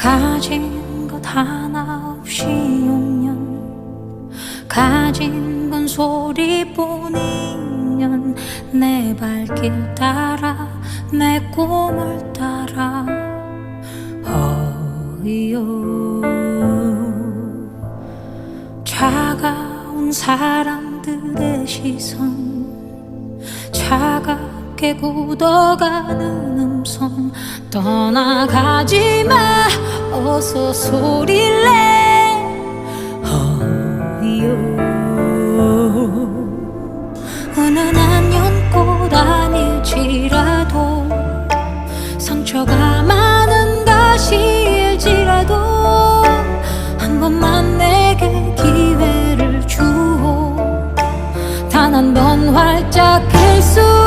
가진 것 하나 없이 6년 가진 건 소리뿐 2년 내 발길 따라 내 꿈을 따라 어이요. 차가운 사람들의 시선 차갑게 굳어가는 음성 떠나가지 마 웃어서 소리래 허요. 은은한 연꽃 아닐지라도 상처가 많은 가시일지라도 한 번만 내게 기회를 주오 단 한 번 활짝 필수